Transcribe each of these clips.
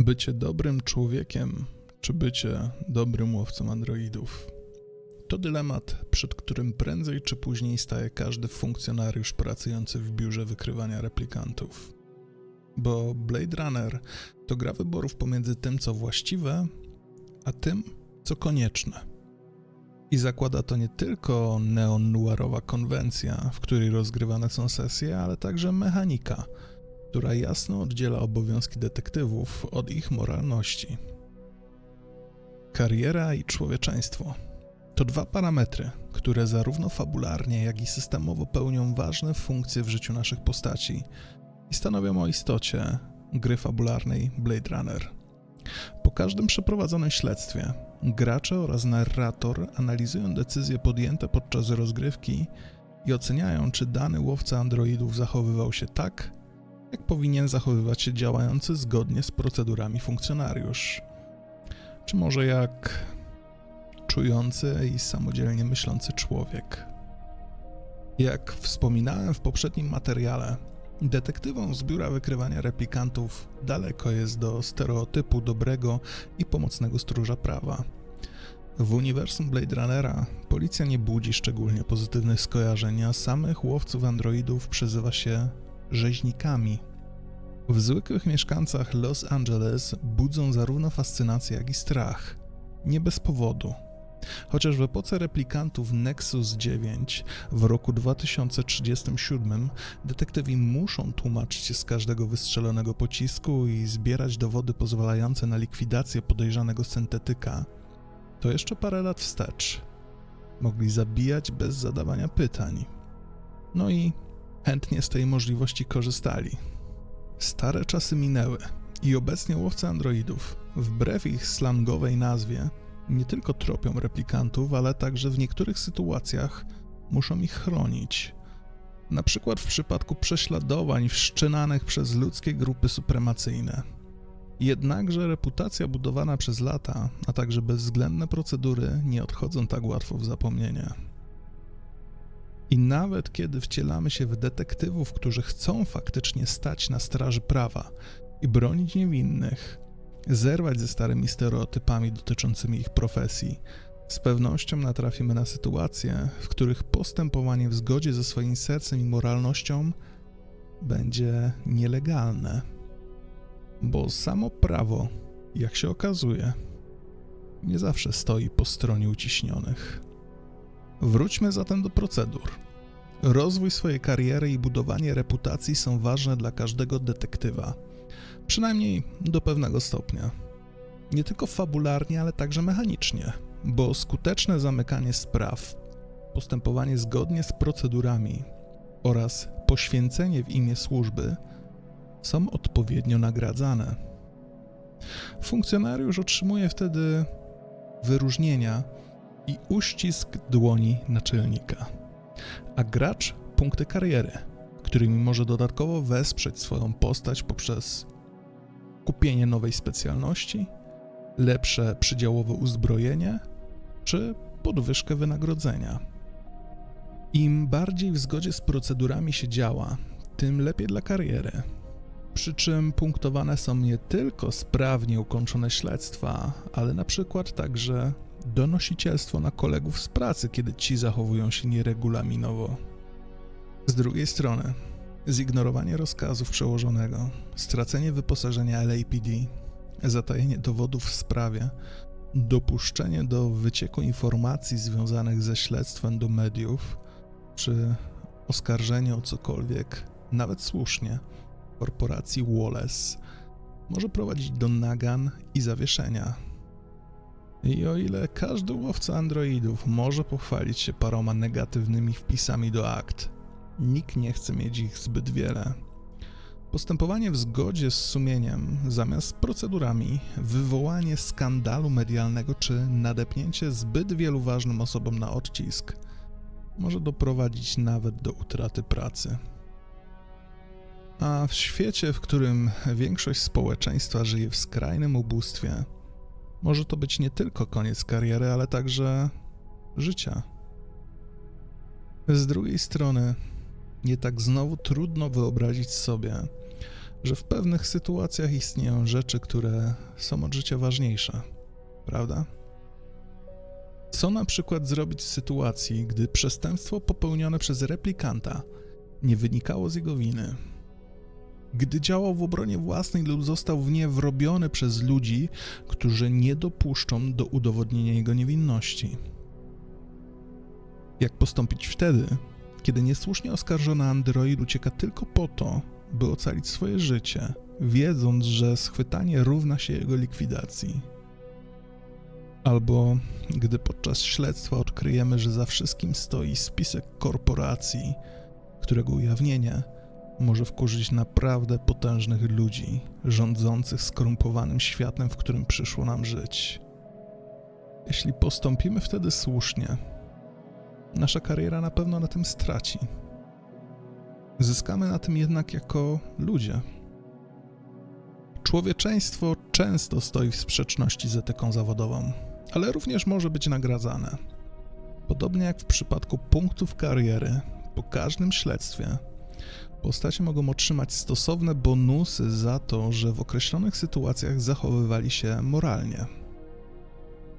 Bycie dobrym człowiekiem, czy bycie dobrym łowcą androidów? To dylemat, przed którym prędzej czy później staje każdy funkcjonariusz pracujący w biurze wykrywania replikantów. Bo Blade Runner to gra wyborów pomiędzy tym, co właściwe, a tym, co konieczne. I zakłada to nie tylko neon-noirowa konwencja, w której rozgrywane są sesje, ale także mechanika, która jasno oddziela obowiązki detektywów od ich moralności. Kariera i człowieczeństwo to dwa parametry, które zarówno fabularnie, jak i systemowo pełnią ważne funkcje w życiu naszych postaci i stanowią o istocie gry fabularnej Blade Runner. Po każdym przeprowadzonym śledztwie gracze oraz narrator analizują decyzje podjęte podczas rozgrywki i oceniają, czy dany łowca androidów zachowywał się tak, jak powinien zachowywać się działający zgodnie z procedurami funkcjonariusz. Czy może jak czujący i samodzielnie myślący człowiek. Jak wspominałem w poprzednim materiale, detektywom z biura wykrywania replikantów daleko jest do stereotypu dobrego i pomocnego stróża prawa. W uniwersum Blade Runnera policja nie budzi szczególnie pozytywnych skojarzeń, a samych łowców androidów przezywa się rzeźnikami. W zwykłych mieszkańcach Los Angeles budzą zarówno fascynację, jak i strach. Nie bez powodu. Chociaż w epoce replikantów Nexus 9 w roku 2037 detektywi muszą tłumaczyć się z każdego wystrzelonego pocisku i zbierać dowody pozwalające na likwidację podejrzanego syntetyka, to jeszcze parę lat wstecz mogli zabijać bez zadawania pytań. No i chętnie z tej możliwości korzystali. Stare czasy minęły i obecnie łowcy androidów, wbrew ich slangowej nazwie, nie tylko tropią replikantów, ale także w niektórych sytuacjach muszą ich chronić. Na przykład w przypadku prześladowań wszczynanych przez ludzkie grupy supremacyjne. Jednakże reputacja budowana przez lata, a także bezwzględne procedury nie odchodzą tak łatwo w zapomnienie. I nawet kiedy wcielamy się w detektywów, którzy chcą faktycznie stać na straży prawa i bronić niewinnych, zerwać ze starymi stereotypami dotyczącymi ich profesji, z pewnością natrafimy na sytuacje, w których postępowanie w zgodzie ze swoim sercem i moralnością będzie nielegalne. Bo samo prawo, jak się okazuje, nie zawsze stoi po stronie uciśnionych. Wróćmy zatem do procedur. Rozwój swojej kariery i budowanie reputacji są ważne dla każdego detektywa, przynajmniej do pewnego stopnia. Nie tylko fabularnie, ale także mechanicznie, bo skuteczne zamykanie spraw, postępowanie zgodnie z procedurami oraz poświęcenie w imię służby są odpowiednio nagradzane. Funkcjonariusz otrzymuje wtedy wyróżnienia i uścisk dłoni naczelnika, a gracz punkty kariery, którymi może dodatkowo wesprzeć swoją postać poprzez kupienie nowej specjalności, lepsze przydziałowe uzbrojenie czy podwyżkę wynagrodzenia. Im bardziej w zgodzie z procedurami się działa, tym lepiej dla kariery. Przy czym punktowane są nie tylko sprawnie ukończone śledztwa, ale na przykład także donosicielstwo na kolegów z pracy, kiedy ci zachowują się nieregulaminowo. Z drugiej strony, zignorowanie rozkazów przełożonego, stracenie wyposażenia LAPD, zatajenie dowodów w sprawie, dopuszczenie do wycieku informacji związanych ze śledztwem do mediów, czy oskarżenie o cokolwiek, nawet słusznie, korporacji Wallace, może prowadzić do nagan i zawieszenia i o ile każdy łowca androidów może pochwalić się paroma negatywnymi wpisami do akt, nikt nie chce mieć ich zbyt wiele. Postępowanie w zgodzie z sumieniem zamiast procedurami, wywołanie skandalu medialnego czy nadepnięcie zbyt wielu ważnym osobom na odcisk może doprowadzić nawet do utraty pracy. A w świecie, w którym większość społeczeństwa żyje w skrajnym ubóstwie, może to być nie tylko koniec kariery, ale także życia. Z drugiej strony, nie tak znowu trudno wyobrazić sobie, że w pewnych sytuacjach istnieją rzeczy, które są od życia ważniejsze, prawda? Co na przykład zrobić w sytuacji, gdy przestępstwo popełnione przez replikanta nie wynikało z jego winy? Gdy działał w obronie własnej lub został w nie wrobiony przez ludzi, którzy nie dopuszczą do udowodnienia jego niewinności? Jak postąpić wtedy, kiedy niesłusznie oskarżony android ucieka tylko po to, by ocalić swoje życie, wiedząc, że schwytanie równa się jego likwidacji? Albo gdy podczas śledztwa odkryjemy, że za wszystkim stoi spisek korporacji, którego ujawnienie może wkurzyć naprawdę potężnych ludzi rządzących skorumpowanym światem, w którym przyszło nam żyć. Jeśli postąpimy wtedy słusznie, nasza kariera na pewno na tym straci. Zyskamy na tym jednak jako ludzie. Człowieczeństwo często stoi w sprzeczności z etyką zawodową, ale również może być nagradzane. Podobnie jak w przypadku punktów kariery, po każdym śledztwie postacie mogą otrzymać stosowne bonusy za to, że w określonych sytuacjach zachowywali się moralnie.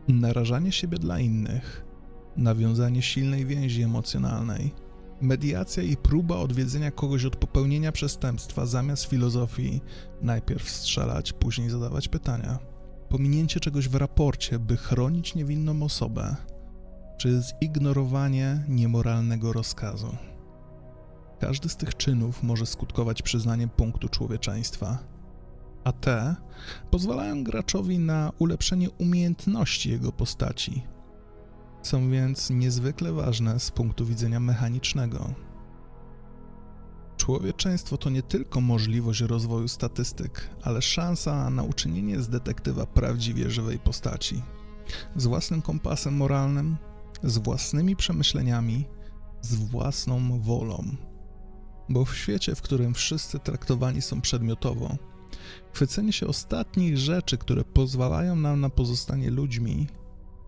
Narażanie siebie dla innych, nawiązanie silnej więzi emocjonalnej, mediacja i próba odwiedzenia kogoś od popełnienia przestępstwa zamiast filozofii najpierw strzelać, później zadawać pytania, pominięcie czegoś w raporcie, by chronić niewinną osobę, czy zignorowanie niemoralnego rozkazu. Każdy z tych czynów może skutkować przyznaniem punktu człowieczeństwa, a te pozwalają graczowi na ulepszenie umiejętności jego postaci. Są więc niezwykle ważne z punktu widzenia mechanicznego. Człowieczeństwo to nie tylko możliwość rozwoju statystyk, ale szansa na uczynienie z detektywa prawdziwie żywej postaci. Z własnym kompasem moralnym, z własnymi przemyśleniami, z własną wolą bo w świecie, w którym wszyscy traktowani są przedmiotowo, chwycenie się ostatnich rzeczy, które pozwalają nam na pozostanie ludźmi,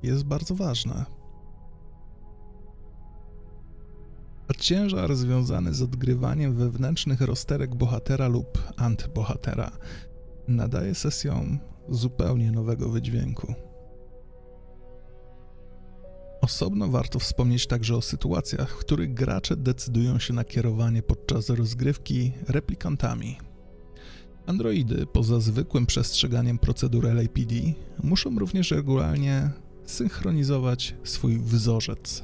jest bardzo ważne. A ciężar związany z odgrywaniem wewnętrznych rozterek bohatera lub antybohatera nadaje sesjom zupełnie nowego wydźwięku. Osobno warto wspomnieć także o sytuacjach, w których gracze decydują się na kierowanie podczas rozgrywki replikantami. Androidy, poza zwykłym przestrzeganiem procedur LAPD, muszą również regularnie synchronizować swój wzorzec.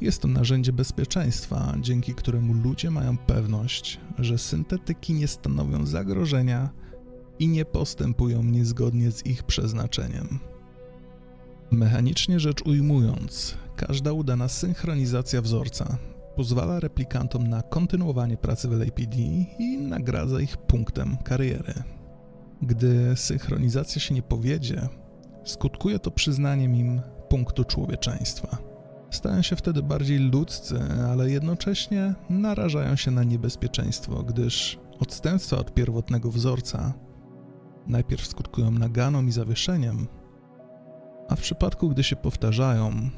Jest to narzędzie bezpieczeństwa, dzięki któremu ludzie mają pewność, że syntetyki nie stanowią zagrożenia i nie postępują niezgodnie z ich przeznaczeniem. Mechanicznie rzecz ujmując, każda udana synchronizacja wzorca pozwala replikantom na kontynuowanie pracy w LAPD i nagradza ich punktem kariery. Gdy synchronizacja się nie powiedzie, skutkuje to przyznaniem im punktu człowieczeństwa. Stają się wtedy bardziej ludzcy, ale jednocześnie narażają się na niebezpieczeństwo, gdyż odstępstwa od pierwotnego wzorca najpierw skutkują naganą i zawieszeniem, a w przypadku, gdy się powtarzają,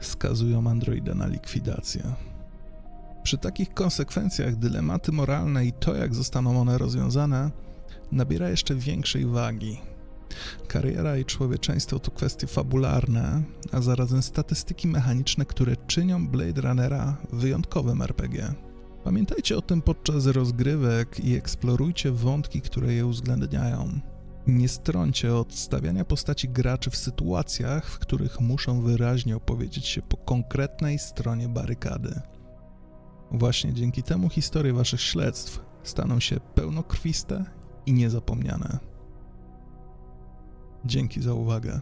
skazują androida na likwidację. Przy takich konsekwencjach dylematy moralne i to, jak zostaną one rozwiązane, nabiera jeszcze większej wagi. Kariera i człowieczeństwo to kwestie fabularne, a zarazem statystyki mechaniczne, które czynią Blade Runnera wyjątkowym RPG. Pamiętajcie o tym podczas rozgrywek i eksplorujcie wątki, które je uwzględniają. Nie strącie od stawiania postaci graczy w sytuacjach, w których muszą wyraźnie opowiedzieć się po konkretnej stronie barykady. Właśnie dzięki temu historie waszych śledztw staną się pełnokrwiste i niezapomniane. Dzięki za uwagę.